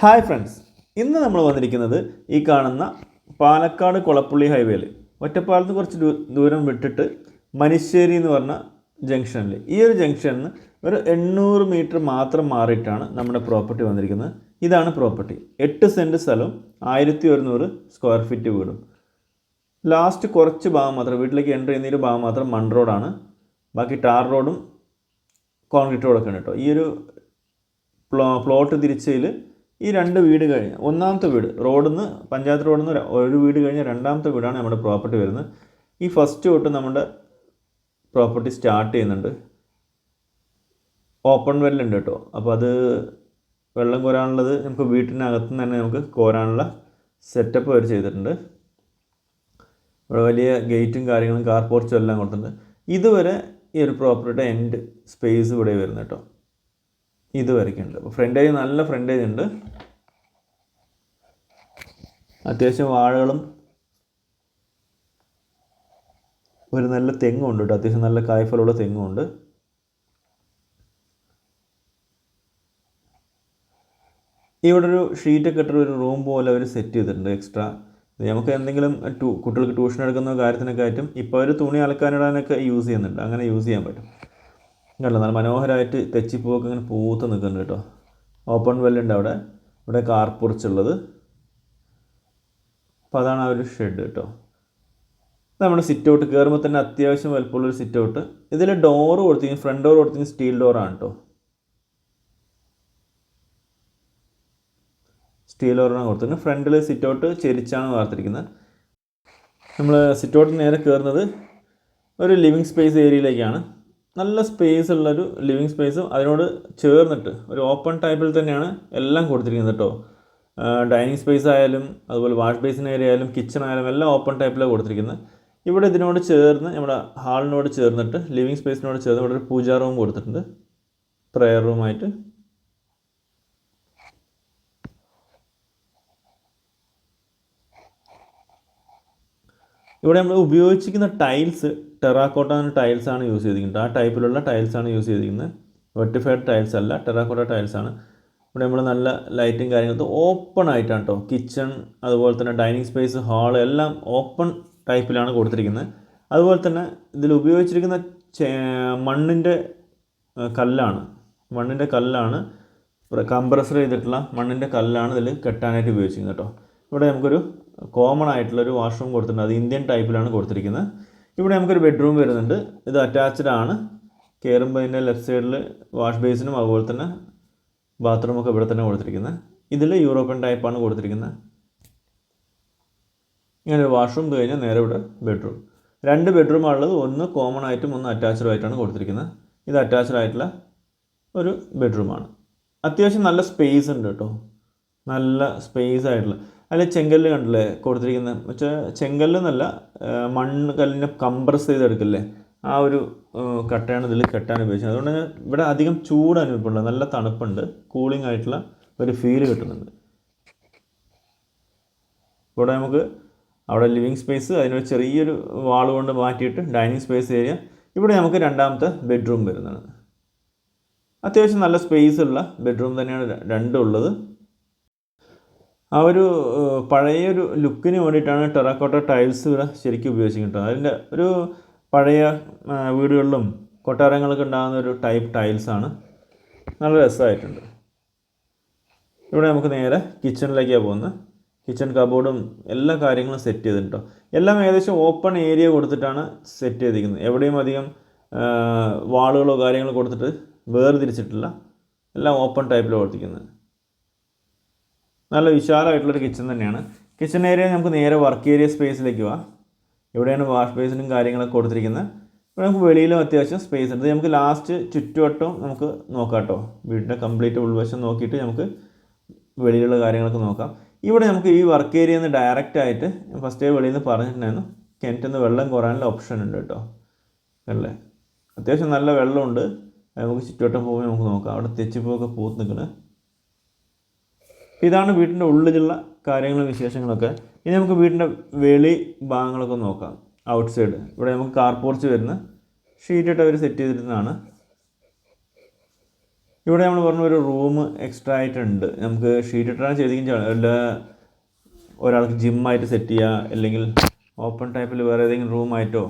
Hi friends. ഇന്ന് നമ്മൾ വന്നിരിക്കുന്നത് ഈ കാണുന്ന പാലക്കാട് കുളപ്പുള്ളി ഹൈവേയിൽ. ഒറ്റപ്പാലത്ത് കുറച്ച് ദൂരം വിട്ടിട്ട് മനുശ്ശേരി എന്ന് പറഞ്ഞ ജംഗ്ഷനിൽ. ഈ ഒരു ജംഗ്ഷനിൽ ഒരു എണ്ണൂറ് മീറ്റർ മാത്രം മാറിയിട്ടാണ് നമ്മുടെ പ്രോപ്പർട്ടി വന്നിരിക്കുന്നത്. ഇതാണ് പ്രോപ്പർട്ടി. എട്ട് സെന്റ് സ്ഥലവും ആയിരത്തി ഒരുന്നൂറ് സ്ക്വയർ ഫീറ്റ് വീടും. ലാസ്റ്റ് കുറച്ച് ഭാഗം മാത്രം വീട്ടിലേക്ക് എന്റർ ചെയ്യുന്ന ഒരു ഭാഗം മാത്രം മൺ റോഡാണ്. ബാക്കി ടാർ റോഡും കോൺക്രീറ്റ് റോഡൊക്കെ ഉണ്ട് കേട്ടോ. ഈ ഒരു പ്ലോ പ്ലോട്ട് തിരിച്ചതിൽ ഈ രണ്ട് വീട് കഴിഞ്ഞ് ഒന്നാമത്തെ വീട് റോഡിൽ നിന്ന് പഞ്ചായത്ത് റോഡിൽ നിന്ന് ഒരു വീട് കഴിഞ്ഞ് രണ്ടാമത്തെ വീടാണ് നമ്മുടെ പ്രോപ്പർട്ടി വരുന്നത്. ഈ ഫസ്റ്റ് തൊട്ട് നമ്മുടെ പ്രോപ്പർട്ടി സ്റ്റാർട്ട് ചെയ്യുന്നുണ്ട്. ഓപ്പൺ വെല്ലുണ്ട് കേട്ടോ. അപ്പോൾ അത് വെള്ളം കോരാനുള്ളത് നമുക്ക് വീട്ടിനകത്ത് തന്നെ നമുക്ക് കോരാനുള്ള സെറ്റപ്പ് അവർ ചെയ്തിട്ടുണ്ട്. ഇവിടെ വലിയ ഗേറ്റും കാര്യങ്ങളും കാർ പോർച്ചും എല്ലാം കൊടുത്തിട്ടുണ്ട്. ഇതുവരെ ഈ ഒരു പ്രോപ്പർട്ടിയുടെ എൻഡ് സ്പേസ് ഇവിടെ വരുന്നു കേട്ടോ. ഇതുവരെയൊക്കെ വരയ്ക്കുന്നുണ്ട്. അപ്പോൾ ഫ്രണ്ടേജ് നല്ല ഫ്രണ്ടേജ് ഉണ്ട്. അത്യാവശ്യം വാഴകളും ഒരു നല്ല തെങ്ങും ഉണ്ട് കേട്ടോ. അത്യാവശ്യം നല്ല കായ്ഫലമുള്ള തെങ്ങും ഉണ്ട്. ഇവിടെ ഒരു ഷീറ്റൊക്കെ ഇട്ടൊരു ഒരു റൂം പോലെ അവർ സെറ്റ് ചെയ്തിട്ടുണ്ട് എക്സ്ട്രാ നമുക്ക് എന്തെങ്കിലും കുട്ടികൾക്ക് ട്യൂഷൻ എടുക്കുന്ന കാര്യത്തിനൊക്കെ ആയിട്ടും ഇപ്പോൾ അവർ തുണി അലക്കാനിടാനൊക്കെ യൂസ് ചെയ്യുന്നുണ്ട്. അങ്ങനെ യൂസ് ചെയ്യാൻ പറ്റും. കണ്ടോ നല്ല മനോഹരമായിട്ട് തെച്ചിപ്പൂവൊക്കെ ഇങ്ങനെ പൂത്ത് നിൽക്കുന്നുണ്ട് കേട്ടോ. ഓപ്പൺ വെല്ലുണ്ട് അവിടെ. ഇവിടെ കാർ പൊറിച്ചുള്ളത് അപ്പോൾ അതാണ് ആ ഒരു ഷെഡ് കേട്ടോ. നമ്മുടെ സിറ്റ് ഔട്ട് കയറുമ്പോൾ തന്നെ അത്യാവശ്യം വലുപ്പമുള്ളൊരു സിറ്റ് ഔട്ട് ഇതിൽ ഡോറ് കൊടുത്തിരിക്കും ഫ്രണ്ട് ഡോർ കൊടുത്തിരിക്കും സ്റ്റീൽ ഡോറാണ് കേട്ടോ. സ്റ്റീൽ ഡോറാണ് കൊടുത്തിരിക്കുന്നത്. ഫ്രണ്ടിൽ സിറ്റ് ഔട്ട് ചെരിച്ചാണ് വാർത്തിരിക്കുന്നത്. നമ്മൾ സിറ്റ് ഔട്ട് നേരെ കയറുന്നത് ഒരു ലിവിങ് സ്പേസ് ഏരിയയിലേക്കാണ് നല്ല സ്പേസ് ഉള്ളൊരു ലിവിങ് സ്പേസും അതിനോട് ചേർന്നിട്ട് ഒരു ഓപ്പൺ ടൈപ്പിൽ തന്നെയാണ് എല്ലാം കൊടുത്തിരിക്കുന്നത് കേട്ടോ ഡൈനിങ് സ്പേസ് ആയാലും അതുപോലെ വാഷ് ബേസിൻ ഏരിയ ആയാലും കിച്ചൺ ആയാലും എല്ലാം ഓപ്പൺ ടൈപ്പിലാണ് കൊടുത്തിരിക്കുന്നത് ഇവിടെ ഇതിനോട് ചേർന്ന് നമ്മുടെ ഹാളിനോട് ചേർന്നിട്ട് ലിവിങ് സ്പേസിനോട് ചേർന്ന് ഇവിടെ ഒരു പൂജാ റൂം കൊടുത്തിട്ടുണ്ട്. പ്രെയർ റൂമായിട്ട് ഇവിടെ നമ്മൾ ഉപയോഗിച്ചിരിക്കുന്ന ടൈൽസ് ടെറാക്കോട്ട ടൈൽസ് ആണ് യൂസ് ചെയ്തിരിക്കുന്നത്. ആ ടൈപ്പിലുള്ള ടൈൽസ് ആണ് യൂസ് ചെയ്തിരിക്കുന്നത്. വെട്ടിഫൈഡ് ടൈൽസ് അല്ല ടെറാക്കോട്ട ടൈൽസ് ആണ്. ഇവിടെ നമ്മൾ നല്ല ലൈറ്റും കാര്യങ്ങളും ഓപ്പൺ ആയിട്ടാണ് കേട്ടോ കിച്ചൺ അതുപോലെ തന്നെ ഡൈനിങ് സ്പേസ് ഹാൾ എല്ലാം ഓപ്പൺ ടൈപ്പിലാണ് കൊടുത്തിരിക്കുന്നത്. അതുപോലെ തന്നെ ഇതിൽ ഉപയോഗിച്ചിരിക്കുന്ന മണ്ണിന്റെ കല്ലാണ്. മണ്ണിന്റെ കല്ലാണ് കംപ്രസർ ചെയ്തിട്ടുള്ള മണ്ണിന്റെ കല്ലാണ് ഇതിൽ കെട്ടാനായിട്ട് ഉപയോഗിച്ചിരിക്കുന്നത് കേട്ടോ ഇവിടെ നമുക്കൊരു കോമൺ ആയിട്ടുള്ള ഒരു വാഷ്റൂം കൊടുത്തിട്ടുണ്ട്. അത് ഇന്ത്യൻ ടൈപ്പിലാണ് കൊടുത്തിരിക്കുന്നത്. ഇവിടെ നമുക്കൊരു ബെഡ്റൂം വരുന്നുണ്ട്. ഇത് അറ്റാച്ച്ഡ് ആണ്. കയറുമ്പോൾ ഇതിന്റെ ലെഫ്റ്റ് സൈഡിൽ വാഷ് ബേസിനും അതുപോലെ തന്നെ ബാത്റൂമൊക്കെ ഇവിടെ തന്നെ കൊടുത്തിരിക്കുന്നത്. ഇതിൽ യൂറോപ്യൻ ടൈപ്പാണ് കൊടുത്തിരിക്കുന്നത്. ഇങ്ങനെ ഒരു വാഷ്റൂം കഴിഞ്ഞാൽ നേരെ ഇവിടെ ബെഡ്റൂം രണ്ട് ബെഡ്റൂമാണുള്ളത് ഒന്ന് കോമൺ ആയിട്ടും ഒന്ന് അറ്റാച്ച്ഡ് ആയിട്ടാണ് കൊടുത്തിരിക്കുന്നത്. ഇത് അറ്റാച്ച്ഡ് ആയിട്ടുള്ള ഒരു ബെഡ്റൂമാണ് അത്യാവശ്യം നല്ല സ്പേസ് ഉണ്ട് കേട്ടോ. നല്ല സ്പേസ് ആയിട്ടുള്ള അതിൽ ചെങ്കല്ല് കണ്ടില്ലേ? കൊടുത്തിരിക്കുന്നത് പക്ഷേ ചെങ്കല്ലെന്നല്ല മണ്ണ് കല്ലിനെ കംപ്രസ് ചെയ്തെടുക്കില്ലേ? ആ ഒരു കട്ടയാണ് ഇതിൽ കെട്ടാൻ ഉപയോഗിച്ചത്. അതുകൊണ്ട് തന്നെ ഇവിടെ അധികം ചൂട് അനുഭവപ്പെടുന്നില്ല നല്ല തണുപ്പുണ്ട്. കൂളിംഗ് ആയിട്ടുള്ള ഒരു ഫീൽ കിട്ടുന്നുണ്ട്. ഇവിടെ നമുക്ക് അവിടെ ലിവിങ് സ്പേസ് അതിനൊരു ചെറിയൊരു വാൾ കൊണ്ട് മാറ്റിയിട്ട് ഡൈനിങ് സ്പേസ് ഏരിയ ഇവിടെ നമുക്ക് രണ്ടാമത്തെ ബെഡ്റൂം വരുന്നതാണ്. അത്യാവശ്യം നല്ല സ്പേസ് ഉള്ള ബെഡ്റൂം തന്നെയാണ് രണ്ടുള്ളത് ആ ഒരു പഴയ പഴയൊരു ലുക്കിന് വേണ്ടിയിട്ടാണ് ടെറാക്കോട്ട ടൈൽസ് ഇവിടെ ശരിക്കും ഉപയോഗിച്ചിരിക്കുന്നത്. അതിന്റെ ഒരു പഴയ വീടുകളിലും കൊട്ടാരങ്ങളൊക്കെ ഉണ്ടാകുന്ന ഒരു ടൈപ്പ് ടൈൽസാണ് നല്ല രസമായിട്ടുണ്ട്. ഇവിടെ നമുക്ക് നേരെ കിച്ചണിലേക്കാണ് പോകുന്നത്. കിച്ചൺ കബോർഡും എല്ലാ കാര്യങ്ങളും സെറ്റ് ചെയ്തിട്ടുണ്ടോ എല്ലാം ഏകദേശം ഓപ്പൺ ഏരിയ കൊടുത്തിട്ടാണ് സെറ്റ് ചെയ്തിരിക്കുന്നത്. എവിടെയും അധികം വാളുകളോ കാര്യങ്ങളോ കൊടുത്തിട്ട് വേർതിരിച്ചിട്ടില്ല. എല്ലാം ഓപ്പൺ ടൈപ്പിൽ കൊടുത്തിരിക്കുന്നത്. നല്ല വിശാലമായിട്ടുള്ളൊരു കിച്ചൺ തന്നെയാണ്. കിച്ചൺ ഏരിയ നമുക്ക് നേരെ വർക്ക് ഏരിയ സ്പേസിലേക്ക് പോവാം. ഇവിടെയാണ് വാഷ് ബേസിനും കാര്യങ്ങളൊക്കെ കൊടുത്തിരിക്കുന്നത്. ഇവിടെ നമുക്ക് വെളിയിലും അത്യാവശ്യം സ്പേസ് ഉണ്ട്. നമുക്ക് ലാസ്റ്റ് ചുറ്റുവട്ടവും നമുക്ക് നോക്കാം കേട്ടോ. വീടിന്റെ കംപ്ലീറ്റ് ഉൾവശം നോക്കിയിട്ട് നമുക്ക് വെളിയിലുള്ള കാര്യങ്ങളൊക്കെ നോക്കാം. ഇവിടെ നമുക്ക് ഈ വർക്ക് ഏരിയയിൽ നിന്ന് ഡയറക്റ്റ് ആയിട്ട് ഫസ്റ്റേ വെളിയിൽ നിന്ന് പറഞ്ഞിട്ടുണ്ടായിരുന്നു. കിണറ്റിൽ നിന്ന് വെള്ളം കുറയാനുള്ള ഓപ്ഷൻ ഉണ്ട് കേട്ടോ. അല്ലേ? അത്യാവശ്യം നല്ല വെള്ളമുണ്ട്. നമുക്ക് ചുറ്റുവട്ടം പോകുമ്പോൾ നമുക്ക് നോക്കാം. അവിടെ തെച്ചിപ്പൂവൊക്കെ പോത്ത് നിൽക്കുന്നത് ഇതാണ് വീട്ടിന്റെ ഉള്ളിലുള്ള കാര്യങ്ങളും വിശേഷങ്ങളൊക്കെ. ഇനി നമുക്ക് വീടിന്റെ വെളി ഭാഗങ്ങളൊക്കെ നോക്കാം. ഔട്ട് സൈഡ് ഇവിടെ നമുക്ക് കാർ പോർച്ച് വരുന്ന ഷീറ്റിട്ട് അവർ സെറ്റ് ചെയ്തിരുന്നതാണ്. ഇവിടെ നമ്മൾ പറഞ്ഞ ഒരു റൂം എക്സ്ട്രാ ആയിട്ടുണ്ട്. നമുക്ക് ഷീറ്റ് ഇട്ടാണ് ചെയ്തിരിക്കും അല്ല ഒരാൾക്ക് ജിമ്മായിട്ട് സെറ്റ് ചെയ്യുക അല്ലെങ്കിൽ ഓപ്പൺ ടൈപ്പിൽ വേറെ ഏതെങ്കിലും റൂമായിട്ടോ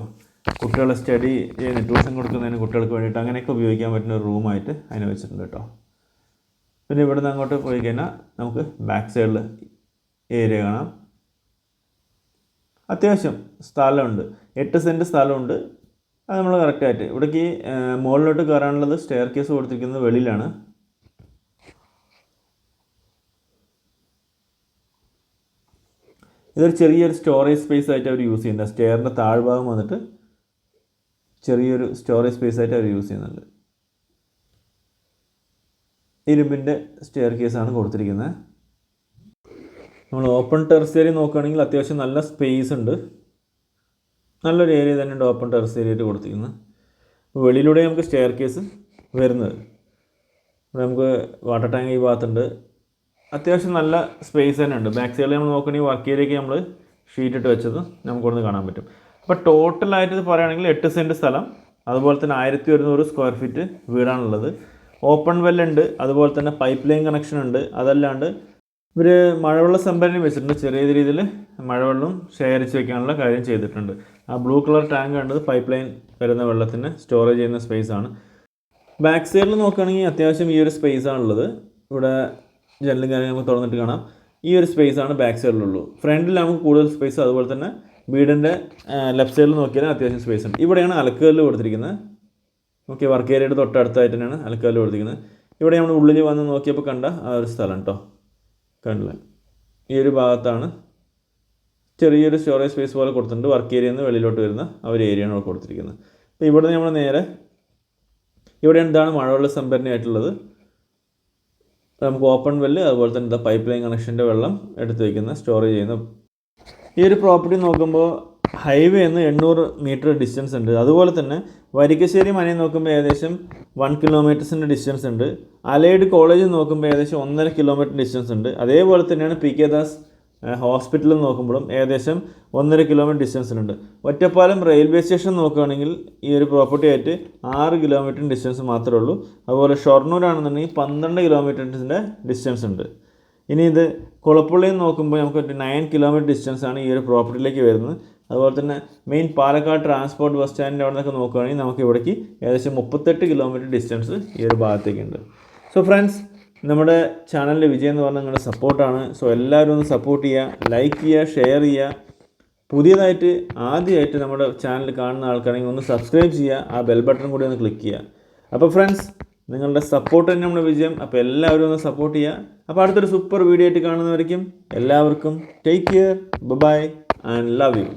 കുട്ടികളെ സ്റ്റഡി ചെയ്യുന്ന ട്യൂഷൻ കൊടുക്കുന്നതിന് കുട്ടികൾക്ക് വേണ്ടിയിട്ട് അങ്ങനെയൊക്കെ ഉപയോഗിക്കാൻ പറ്റുന്ന ഒരു റൂമായിട്ട് അതിനെ വെച്ചിട്ടുണ്ട് കേട്ടോ. പിന്നെ ഇവിടെ അങ്ങോട്ട് പോയി കഴിഞ്ഞാൽ നമുക്ക് ബാക്ക് സൈഡിൽ ഏരിയ കാണാം. അത്യാവശ്യം സ്ഥലമുണ്ട്. എട്ട് സെന്റ് സ്ഥലമുണ്ട്. അത് നമ്മൾ കറക്റ്റായിട്ട് ഇവിടേക്ക് മുകളിലോട്ട് കയറാനുള്ളത് സ്റ്റെയർ കേസ് കൊടുത്തിരിക്കുന്നത് വെളിയിലാണ്. ഇതൊരു ചെറിയൊരു സ്റ്റോറേജ് സ്പേസ് ആയിട്ട് അവർ യൂസ് ചെയ്യുന്നത് സ്റ്റെയറിന്റെ താഴ്ഭാഗം വന്നിട്ട് ചെറിയൊരു സ്റ്റോറേജ് സ്പേസ് ആയിട്ട് അവർ യൂസ് ചെയ്യുന്നുണ്ട്. ഇരുമ്പിന്റെ സ്റ്റെയർ കേസാണ് കൊടുത്തിരിക്കുന്നത്. നമ്മൾ ഓപ്പൺ ടെറസ് ഏരിയ നോക്കുകയാണെങ്കിൽ അത്യാവശ്യം നല്ല സ്പേസ് ഉണ്ട്. നല്ലൊരു ഏരിയ തന്നെയുണ്ട് ഓപ്പൺ ടെറസ് ഏരിയ ആയിട്ട് കൊടുത്തിരിക്കുന്നത്. വെളിയിലൂടെ നമുക്ക് സ്റ്റെയർ കേസ് വരുന്നത്. നമുക്ക് വാട്ടർ ടാങ്ക് ഈ ഭാഗത്തുണ്ട്. അത്യാവശ്യം നല്ല സ്പേസ് തന്നെ ഉണ്ട് ബാക്ക് സൈഡിൽ നമ്മൾ നോക്കുകയാണെങ്കിൽ വർക്ക് ഏരിയയ്ക്ക് നമ്മൾ ഷീറ്റ് ഇട്ട് വെച്ചത് നമുക്കൊന്ന് കാണാൻ പറ്റും. അപ്പോൾ ടോട്ടലായിട്ട് പറയുകയാണെങ്കിൽ എട്ട് സെന്റ് സ്ഥലം. അതുപോലെ തന്നെ ആയിരത്തി ഒരുന്നൂറ് സ്ക്വയർ ഫീറ്റ് വീടാണുള്ളത്. ഓപ്പൺ വെല്ലുണ്ട് അതുപോലെ തന്നെ പൈപ്പ് ലൈൻ കണക്ഷൻ ഉണ്ട്. അതല്ലാണ്ട് ഇവർ മഴവെള്ള സംഭരണി വെച്ചിട്ടുണ്ട്. ചെറിയ രീതിയിൽ മഴവെള്ളം ശേഖരിച്ച് വെക്കാനുള്ള കാര്യം ചെയ്തിട്ടുണ്ട്. ആ ബ്ലൂ കളർ ടാങ്ക് കണ്ടത് പൈപ്പ് ലൈൻ വരുന്ന വെള്ളത്തിന് സ്റ്റോറേജ് ചെയ്യുന്ന സ്പേസ് ആണ്. ബാക്ക് സൈഡിൽ നോക്കുകയാണെങ്കിൽ അത്യാവശ്യം ഈ ഒരു സ്പേസ് ആണുള്ളത്. ഇവിടെ ജനലും കാര്യങ്ങൾ നമുക്ക് തുറന്നിട്ട് കാണാം. ഈ ഒരു സ്പേസ് ആണ് ബാക്ക് സൈഡിലുള്ളൂ ഫ്രണ്ടിൽ നമുക്ക് കൂടുതൽ സ്പേസ് അതുപോലെ തന്നെ വീടിന്റെ ലെഫ്റ്റ് സൈഡിൽ നോക്കിയാൽ അത്യാവശ്യം സ്പേസ് ഉണ്ട്. ഇവിടെയാണ് അലക്കുകല്ല് കൊടുത്തിരിക്കുന്നത്. ഓക്കെ വർക്ക് ഏരിയയുടെ തൊട്ടടുത്തായിട്ട് തന്നെയാണ് അലക്കല്ല് കൊടുത്തിരിക്കുന്നത് ഇവിടെ നമ്മൾ ഉള്ളിൽ വന്ന് നോക്കിയപ്പോൾ കണ്ട ആ ഒരു സ്ഥലം കേട്ടോ കണ്ടില്ല? ഈ ഒരു ഭാഗത്താണ് ചെറിയൊരു സ്റ്റോറേജ് സ്പേസ് പോലെ കൊടുത്തിട്ടുണ്ട്. വർക്ക് ഏരിയയിൽ നിന്ന് വെളിയിലോട്ട് വരുന്ന ആ ഒരു ഏരിയയാണ് ഇവിടെ കൊടുത്തിരിക്കുന്നത്. അപ്പോൾ ഇവിടെ നമ്മൾ നേരെ ഇവിടെ എന്താണ് മഴവെള്ള സംഭരണിയായിട്ടുള്ളത് നമുക്ക് ഓപ്പൺ വെല്ല് അതുപോലെ തന്നെ പൈപ്പ് ലൈൻ കണക്ഷന്റെ വെള്ളം എടുത്ത് വയ്ക്കുന്ന സ്റ്റോറേജ് ചെയ്യുന്ന ഈ ഒരു പ്രോപ്പർട്ടി നോക്കുമ്പോൾ ഹൈവേ നിന്ന് എണ്ണൂറ് മീറ്റർ ഡിസ്റ്റൻസ് ഉണ്ട്. അതുപോലെ തന്നെ വരിക്കശ്ശേരി മനയിൽ നോക്കുമ്പോൾ ഏകദേശം വൺ കിലോമീറ്റേഴ്സിന്റെ ഡിസ്റ്റൻസ് ഉണ്ട്. അലൈഡ് കോളേജ് നോക്കുമ്പോൾ ഏകദേശം ഒന്നര കിലോമീറ്റർ ഡിസ്റ്റൻസ് ഉണ്ട്. അതേപോലെ തന്നെയാണ് പി കെ ദാസ് ഹോസ്പിറ്റൽ നോക്കുമ്പോഴും ഏകദേശം ഒന്നര കിലോമീറ്റർ ഡിസ്റ്റൻസിലുണ്ട് ഒറ്റപ്പാലം റെയിൽവേ സ്റ്റേഷൻ നോക്കുകയാണെങ്കിൽ ഈ ഒരു പ്രോപ്പർട്ടി ആയിട്ട് ആറ് കിലോമീറ്റർ ഡിസ്റ്റൻസ് മാത്രമേ ഉള്ളൂ. അതുപോലെ ഷൊർണൂരാണെന്നുണ്ടെങ്കിൽ പന്ത്രണ്ട് കിലോമീറ്ററിന്റെ ഡിസ്റ്റൻസ് ഉണ്ട്. ഇനി ഇത് കുളപ്പുള്ളിയിൽ നോക്കുമ്പോൾ നമുക്ക് നയൻ കിലോമീറ്റർ ഡിസ്റ്റൻസാണ് ഈ ഒരു പ്രോപ്പർട്ടിയിലേക്ക് വരുന്നത്. അതുപോലെ തന്നെ മെയിൻ പാലക്കാട് ട്രാൻസ്പോർട്ട് ബസ് സ്റ്റാൻഡിന്റെ അവിടെ നിന്നൊക്കെ നോക്കുകയാണെങ്കിൽ നമുക്ക് ഇവിടേക്ക് ഏകദേശം മുപ്പത്തെട്ട് കിലോമീറ്റർ ഡിസ്റ്റൻസ് ഈ ഒരു ഭാഗത്തേക്കുണ്ട്. സോ ഫ്രണ്ട്സ് നമ്മുടെ ചാനലിന്റെ വിജയം എന്ന് പറഞ്ഞാൽ നിങ്ങളുടെ സപ്പോർട്ടാണ് സോ എല്ലാവരും ഒന്ന് സപ്പോർട്ട് ചെയ്യുക ലൈക്ക് ചെയ്യുക ഷെയർ ചെയ്യുക. പുതിയതായിട്ട് ആദ്യമായിട്ട് നമ്മുടെ ചാനൽ കാണുന്ന ആൾക്കാണെങ്കിൽ ഒന്ന് സബ്സ്ക്രൈബ് ചെയ്യുക ആ ബെൽ ബട്ടൺ കൂടി ഒന്ന് ക്ലിക്ക് ചെയ്യുക. അപ്പോൾ ഫ്രണ്ട്സ് നിങ്ങളുടെ സപ്പോർട്ട് തന്നെ നമ്മുടെ വിജയം. അപ്പോൾ എല്ലാവരും ഒന്ന് സപ്പോർട്ട് ചെയ്യുക. അപ്പോൾ അടുത്തൊരു സൂപ്പർ വീഡിയോ ആയിട്ട് കാണുന്നവരേക്കും എല്ലാവർക്കും take care bye and love you